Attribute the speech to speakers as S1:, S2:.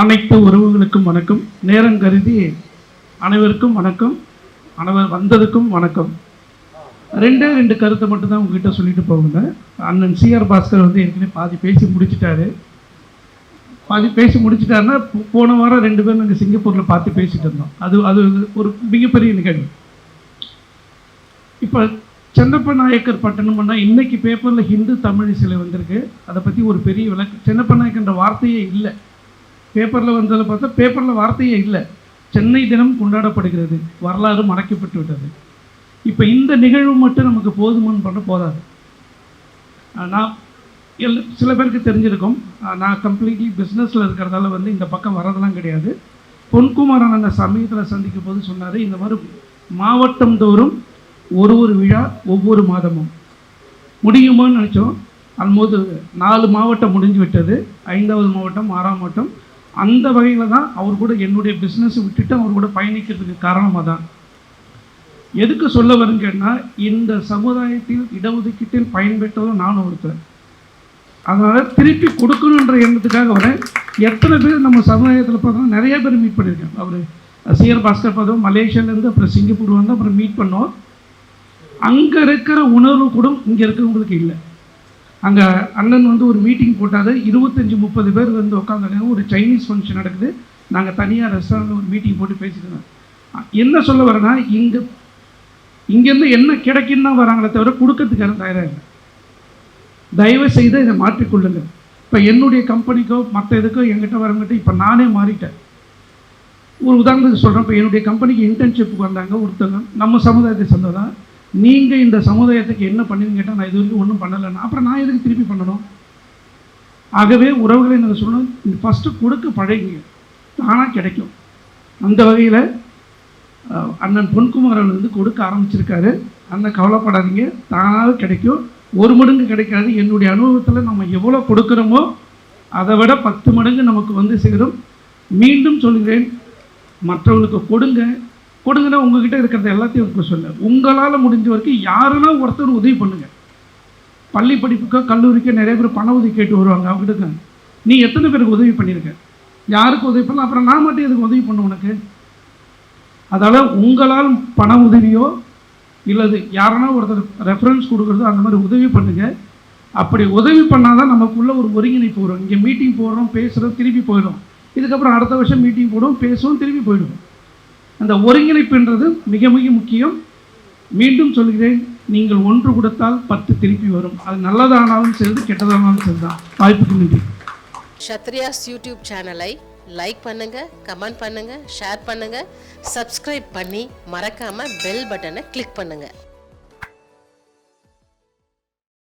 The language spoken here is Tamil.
S1: அனைத்து உறவுகளுக்கும் வணக்கம். நேரம் கருதி அனைவருக்கும் வணக்கம். அனைவர் வந்ததுக்கும் வணக்கம். ரெண்டே ரெண்டு கருத்தை மட்டும்தான் உங்ககிட்ட சொல்லிட்டு போகுங்க. அண்ணன் சிஆர் பாஸ்கர் வந்து ஏற்கனவே பாதி பேசி முடிச்சிட்டாரு. பாதி பேசி முடிச்சிட்டாருன்னா போன வாரம் ரெண்டு பேரும் நாங்கள் சிங்கப்பூரில் பார்த்து பேசிட்டு இருந்தோம். அது அது ஒரு மிகப்பெரிய நிகழ்வு. இப்போ சென்னப்ப நாயக்கர் பட்டணம்னா இன்னைக்கு பேப்பரில் ஹிந்து தமிழ் சிலை வந்திருக்கு. அதை பற்றி ஒரு பெரிய விளக்கு சென்னப்ப நாயக்கன்ற வார்த்தையே இல்லை. பேப்பரில் வந்ததை பார்த்தா பேப்பரில் வார்த்தையே இல்லை. சென்னை தினம் கொண்டாடப்படுகிறது. வரலாறு மறைக்கப்பட்டு விட்டது இப்போ இந்த நிகழ்வு மட்டும் நமக்கு போதுமான்னு பண்ண போதாது. நான் எல் சில பேருக்கு தெரிஞ்சிருக்கும். நான் கம்ப்ளீட்லி பிஸ்னஸில் இருக்கிறதால வந்து இந்த பக்கம் வரதெல்லாம் கிடையாது. பொன்குமாரன் அந்த சமயத்தில் சந்திக்கும் போது சொன்னார் இந்த மாதிரி மாவட்டம் தோறும் ஒரு ஒரு விழா ஒவ்வொரு மாதமும். முடியுமான்னு நினச்சோம். ஆல்மோது நாலு மாவட்டம் முடிஞ்சு விட்டது ஐந்தாவது மாவட்டம் ஆறாம் மாவட்டம் அந்த வகையில் தான் அவர் கூட என்னுடைய பிஸ்னஸை விட்டுட்டு அவர் கூட பயணிக்கிறதுக்கு காரணமாக தான் எதுக்கு சொல்ல வருங்கன்னா இந்த சமுதாயத்தில் இடஒதுக்கீட்டில் பயன்பெற்றதும் நானும் ஒருத்தர். அதனால் திருப்பி கொடுக்கணுன்ற எண்ணத்துக்காக வரேன். எத்தனை பேர் நம்ம சமுதாயத்தில் பார்த்தோம்னா நிறைய பேர் மீட் பண்ணியிருக்கேன் அவர் சிஆர் பாஸ்கர் பார்த்தோம் மலேசியாலேருந்து அப்புறம் சிங்கப்பூர் வந்து அப்புறம் மீட் பண்ணோம். அங்கே இருக்கிற உணர்வு கூட இங்கே இருக்கிறவங்களுக்கு இல்லை. அங்கே அண்ணன் வந்து ஒரு மீட்டிங் போட்டாரு. இருபத்தஞ்சி முப்பது பேர் வந்து உட்காந்துருக்காங்க ஒரு சைனீஸ் ஃபங்க்ஷன் நடக்குது. நாங்கள் தனியாக ரெஸ்டாரண்ட்டில் ஒரு மீட்டிங் போட்டு பேசிக்கிறோம். என்ன சொல்ல வரேன்னா இங்கே இங்கேருந்து என்ன கிடைக்குன்னு தான் வராங்களே தவிர கொடுக்கறதுக்கு யாரும் தயாராக இல்லை. தயவு செய்து இதை மாற்றிக்கொள்ளுங்க. இப்போ என்னுடைய கம்பெனிக்கோ மற்ற இதுக்கோ எங்கிட்ட வரங்கிட்ட இப்போ நானே மாறிட்டேன். ஒரு உதாரணத்துக்கு சொல்கிறேன் இப்போ என்னுடைய கம்பெனிக்கு இன்டர்ன்ஷிப்புக்கு வந்தாங்க. ஒருத்தவங்க நம்ம சமுதாயத்தை சேர்ந்ததான் நீங்கள் இந்த சமுதாயத்துக்கு என்ன பண்ணுவீங்க கேட்டால் நான் இது வரைக்கும் ஒன்றும் பண்ணலைன்னா அப்புறம் நான் எதுக்கு திருப்பி பண்ணணும்? ஆகவே உறவுகளை நாங்கள் சொல்லணும். ஃபஸ்ட்டு கொடுக்க பழகிங்க. தானாக கிடைக்கும். அந்த வகையில் அண்ணன் பொன்குமார் அவர்கள் வந்து கொடுக்க ஆரம்பிச்சிருக்காரு. அண்ணன் கவலைப்படாதீங்க. தானாக கிடைக்கும். ஒரு மடங்கு கிடைக்காது. என்னுடைய அனுபவத்தில் நம்ம எவ்வளோ கொடுக்குறோமோ அதை விட பத்து மடங்கு நமக்கு வந்து சேரும். மீண்டும் சொல்கிறேன் மற்றவங்களுக்கு கொடுங்க. கொடுங்கன்னா உங்ககிட்ட இருக்கிறத எல்லாத்தையும் இருக்க சொல்ல. உங்களால் முடிஞ்ச வரைக்கும் யாருன்னா ஒருத்தர் உதவி பண்ணுங்க. பள்ளி படிப்புக்கோ கல்லூரிக்கோ நிறைய பேர் பண உதவி கேட்டு வருவாங்க அவங்ககிட்ட நீ எத்தனை பேருக்கு உதவி பண்ணியிருக்க? யாருக்கு உதவி பண்ணலாம்? அப்புறம் நான் மட்டும் எதுக்கு உதவி பண்ண உனக்கு? அதால் உங்களால் பண உதவியோ இல்லது யாரனா ஒருத்தர் ரெஃபரன்ஸ் கொடுக்குறதோ அந்த மாதிரி உதவி பண்ணுங்க. அப்படி உதவி பண்ணாதான் நமக்குள்ள ஒரு ஒருங்கிணைப்பு வரும். இங்கே மீட்டிங் போடுறோம் பேசுகிறோம் திருப்பி போயிடும். இதுக்கப்புறம் அடுத்த வருஷம் மீட்டிங் போடுவோம் பேசுவோம் திருப்பி போயிடுவோம். அந்த ஒருங்கிணைப்புன்றது மிக மிக முக்கியம். மீண்டும் சொல்கிறேன் நீங்கள் ஒன்று கொடுத்தால் பத்து திருப்பி வரும். அது நல்லதானாலும் சரி கெட்டதானாலும் சரிதான் வாய்ப்புக்கு நன்றி.
S2: ஷத்ரியாஸ் யூடியூப் சேனலை லைக் பண்ணுங்க கமெண்ட் பண்ணுங்க ஷேர் பண்ணுங்க சப்ஸ்கிரைப் பண்ணி மறக்காம பெல் பட்டனை கிளிக் பண்ணுங்க.